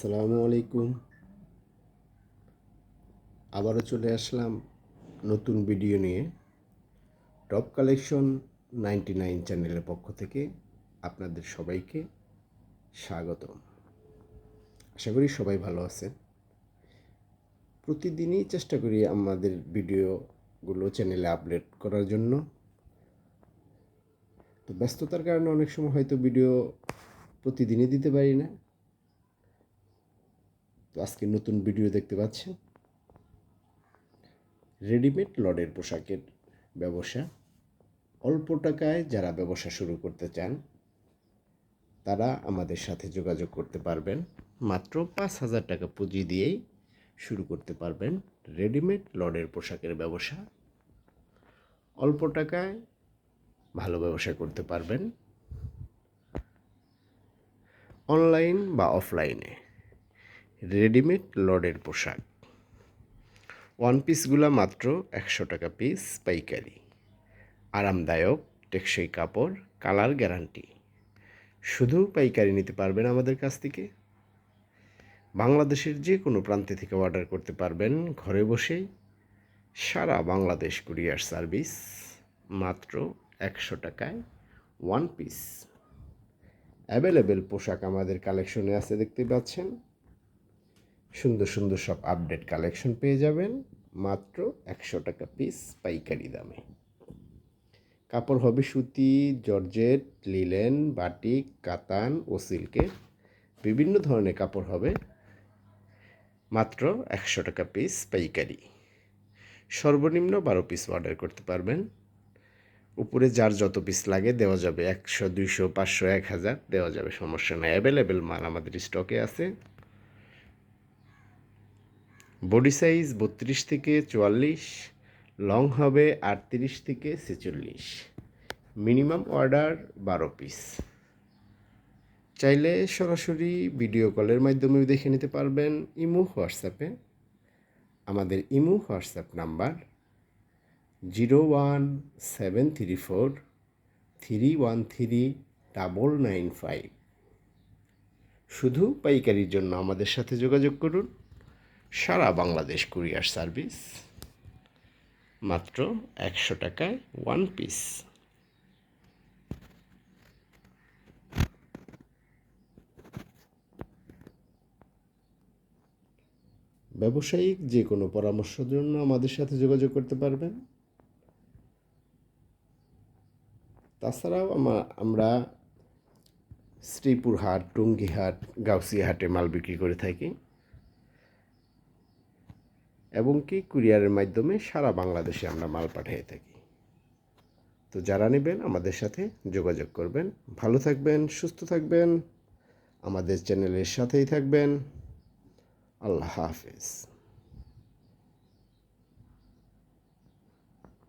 আসসালামু আলাইকুম। আবারও চলে আসলাম নতুন ভিডিও নিয়ে। টপ কালেকশন নাইনটি নাইন চ্যানেলের পক্ষ থেকে আপনাদের সবাইকে স্বাগত আশা করি সবাই ভালো আছেন। প্রতিদিনই চেষ্টা করি আমাদের ভিডিওগুলো চ্যানেলে আপলোড করার জন্য। তো ব্যস্ততার কারণে অনেক সময় হয়তো ভিডিও প্রতিদিনই দিতে পারি না। তো আজকে নতুন ভিডিও দেখতে পাচ্ছেন রেডিমেড লডের পোশাকের ব্যবসা। অল্প টাকায় যারা ব্যবসা শুরু করতে চান, তারা আমাদের সাথে যোগাযোগ করতে পারবেন। মাত্র পাঁচ হাজার টাকা পুঁজি দিয়েই শুরু করতে পারবেন রেডিমেড লডের পোশাকের ব্যবসা। অল্প টাকায় ভালো ব্যবসা করতে পারবেন। অনলাইন বা অফলাইনে। রেডিমেড লডের পোশাক। ওয়ান পিসগুলো মাত্র একশো টাকা পিস পাইকারি। আরামদায়ক, টেকসই কাপড়, কালার গ্যারান্টি। শুধু পাইকারি নিতে পারবেন আমাদের কাছ থেকে। বাংলাদেশের যে কোনো প্রান্তে থেকে অর্ডার করতে পারবেন ঘরে বসেই সারা বাংলাদেশ কুরিয়ার সার্ভিস মাত্র একশো টাকায় ওয়ান পিস। অ্যাভেলেবেল পোশাক আমাদের কালেকশনে আছে, দেখতে পাচ্ছেন। সুন্দর সুন্দর সব আপডেট কালেকশন পেয়ে যাবেন। মাত্র একশো টাকা পিস পাইকারি দামে। কাপড় হবে সুতি, জর্জেট, লিলেন, বাটিক, কাতান ও সিল্কের। বিভিন্ন ধরনের কাপড় হবে। মাত্র একশো টাকা পিস পাইকারি। সর্বনিম্ন বারো পিস অর্ডার করতে পারবেন। উপরে যার যত পিস লাগে দেওয়া যাবে। একশো, দুইশো, পাঁচশো, এক হাজার দেওয়া যাবে। সমস্যা নাই। অ্যাভেলেবেল মাল আমাদের স্টকে আছে। বডি সাইজ বত্রিশ থেকে চুয়াল্লিশ, লং হবে আটত্রিশ থেকে ছেচল্লিশ। মিনিমাম অর্ডার বারো পিস। চাইলে সরাসরি ভিডিও কলের মাধ্যমে দেখে নিতে পারবেন ইমো, হোয়াটসঅ্যাপে। আমাদের imo, WhatsApp number zero one seven three four three one three double nine five. শুধু পাইকারির জন্য আমাদের সাথে যোগাযোগ করুন। সারা বাংলাদেশ কুরিয়ার সার্ভিস। মাত্র একশো টাকায় ওয়ান পিস ব্যবসায়িক যে কোনো পরামর্শের জন্য আমাদের সাথে যোগাযোগ করতে পারবেন। তাছাড়াও আমরা শ্রীপুর হাট টুঙ্গি হাট গাউসিয়া হাটে মাল বিক্রি করে থাকি। এবং কি কুরিয়ারের মাধ্যমে সারা বাংলাদেশে আমরা মাল পাঠিয়ে থাকি। তো যারা নেবেন আমাদের সাথে যোগাযোগ করবেন। ভালো থাকবেন, সুস্থ থাকবেন। আমাদের চ্যানেলের সাথেই থাকবেন। আল্লাহ হাফেজ।